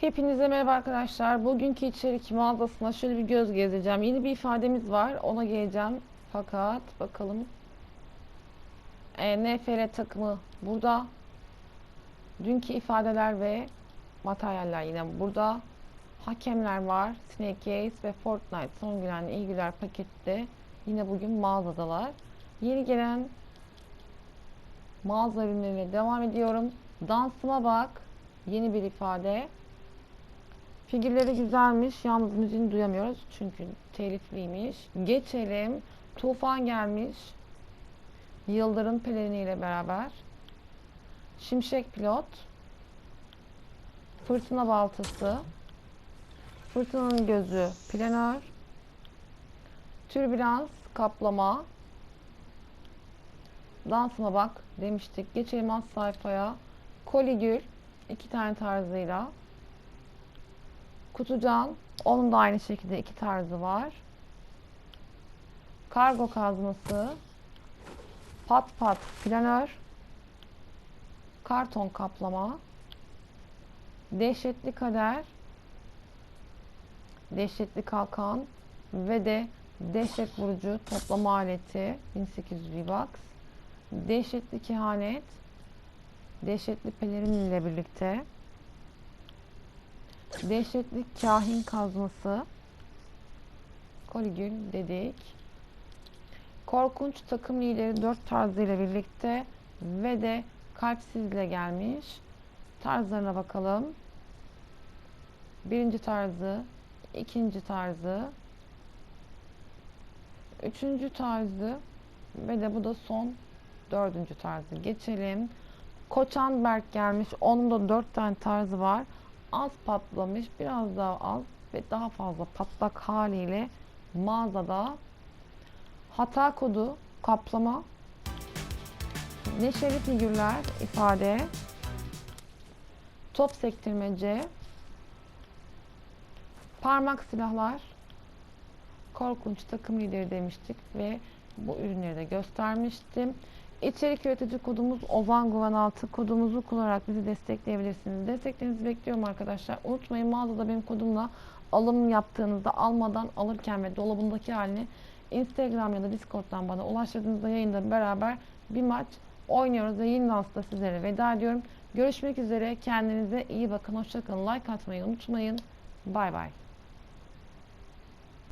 Hepinize merhaba arkadaşlar. Bugünkü içerik mağazasına şöyle bir göz gezeceğim. Yeni bir ifademiz var. Ona geleceğim. Fakat bakalım. E, NFL takımı burada. Dünkü ifadeler ve materyaller yine burada. Hakemler var. Snake Gaze ve Fortnite son gülen ilgiler pakette. Yine bugün mağazadalar. Yeni gelen mağaza ürünlerine devam ediyorum. Dansıma bak. Yeni bir ifade. Figürleri güzelmiş. Yalnız müziğini duyamıyoruz. Çünkü telifliymiş. Geçelim. Tufan gelmiş. Yıldırım peleriniyle beraber. Şimşek pilot. Fırtına baltası. Fırtınanın gözü planör. Türbülans kaplama. Dansıma bak demiştik. Geçelim alt sayfaya. Koligül iki tane tarzıyla. Kutucan onun da aynı şekilde iki tarzı var. Kargo kazması. Pat pat planör. Karton kaplama. Dehşetli kader. Dehşetli kalkan ve de dehşet vurucu toplama aleti 1800 V-Bucks. Dehşetli kehanet. Dehşetli pelerin ile birlikte. Dehşetli kahin kazması. Koligül dedik. Korkunç takım lideri dört tarzıyla birlikte ve de kalpsizle gelmiş. Tarzlarına bakalım. Birinci tarzı, ikinci tarzı, üçüncü tarzı ve de bu da son dördüncü tarzı. Geçelim. Koçanberk gelmiş. Onun da dört tane tarzı var. Az patlamış, biraz daha az ve daha fazla patlak haliyle mağazada hata kodu, kaplama, neşeli figürler, ifade, top sektirmece, parmak silahlar, korkunç takım lideri demiştik ve bu ürünleri de göstermiştim. İçerik üretici kodumuz Ozan 6 kodumuzu kullanarak bizi destekleyebilirsiniz. Desteklerinizi bekliyorum arkadaşlar. Unutmayın mağazada benim kodumla alım yaptığınızda almadan alırken ve dolabındaki halini Instagram ya da Discord'dan bana ulaştırdığınızda yayında beraber bir maç oynuyoruz ve yeni dansta sizlere veda ediyorum. Görüşmek üzere. Kendinize iyi bakın. Hoşçakalın. Like atmayı unutmayın. Bay bay.